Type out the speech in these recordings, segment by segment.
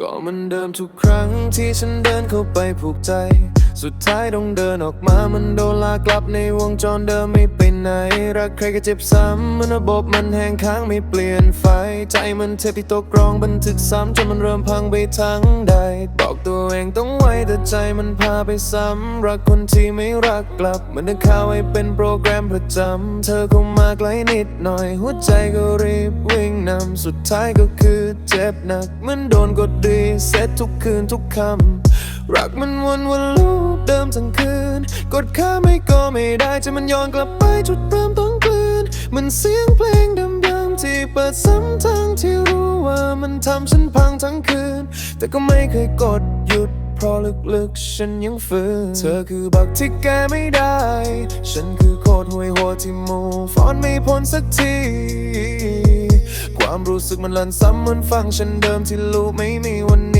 ก็มันเดิมทุกครั้งที่ฉันเดินเข้าไปผูกใจ สุดท้ายต้องเดินออกมามันโดนลากลับในวงจรเดิมไม่ไปไหน รักใครก็เจ็บซ้ำมันระบบมันแห้งค้างไม่เปลี่ยนไฟ ใจมันเทพิโตกรองบันทึกซ้ำจนมันเริ่มพังไปทั้งใด บอกตัวเองต้องไว้แต่ใจมันพาไปซ้ำรักคนที่ไม่รักกลับเหมันดึงข่าวไว้เป็นโปรแกรมประจำเธอเข้ามาใกล้นิดหน่อย หัวใจก็รีบวิ่งนำสุดท้ายก็คือเจ็บหนักเหมือนโดนกดรีเซ็ตทุกคืนทุกคำ รักมันวนวนลูปเดิมทั้งคืน กดค่าไม่ก็ไม่ได้จะมันย้อนกลับไปจุดเริ่มต้นกลืนเหมันเสียงเพลงเดิมๆที่เปิดซ้ำทั้งที่รู้ว่ามันทำฉันพังทั้งคืน แต่ก็ไม่เคยกดหยุดเพราะลึกๆ ฉันยังฝืน เธอคือบักที่แกไม่ได้ ฉันคือโคตรห่วยหัวที่มูฟอนไม่พ้นสักที ความรู้สึกมันลันซ้ำเหมือนฟังฉันเดิมที่รู้ไม่มีวัน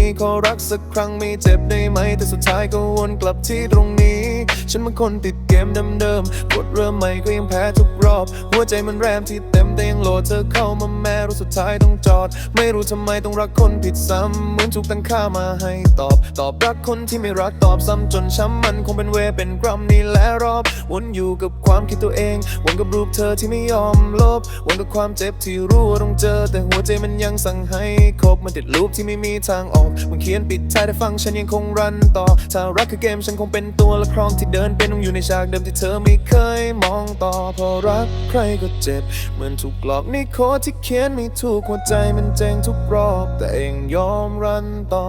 รักสักครั้งไม่เจ็บได้ไหม แต่สุดท้ายก็วนกลับที่ตรงนี้ ฉันเป็นคนติด มเดิมๆกดเริ่มใหม่ก็ยังแพ้ทุกรอบ หัวใจมันแรมที่เต็มแต่ยังโหลดเธอเข้ามาแม้รู้สุดท้ายต้องจอด ไม่รู้ทำไมต้องรักคนผิดซ้ำเหมือนถูกตั้งค่ามาให้ตอบ ตอบรักคนที่ไม่รักตอบซ้ำจนช้ำมันคงเป็นเวเป็นกรรมนี่แหละรอบ วนอยู่กับความคิดตัวเองวนกับรูปเธอที่ไม่ยอมลบวนกับความเจ็บที่รู้ว่าต้องเจอ แต่หัวใจมันยังสั่งให้คบมันติดลูปที่ไม่มีทางออกมันเขียนปิดท้ายแต่ฟังฉันยังคงรันต่อถ้ารักคือเกมฉันคงเป็นตัวละครที่เดินเป็นต้องอยู่ในฉากดิมที่เธอไม่เคยมองต่อเพอรักใครก็เจ็บ เหมือนถูกหลอกในโค้ดที่เขียนไม่ถูกหัวใจมันเจงทุกรอบ แต่เองยอมรันต่อ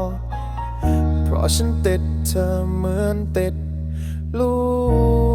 เพราะฉันติดเธอเหมือนติดลูก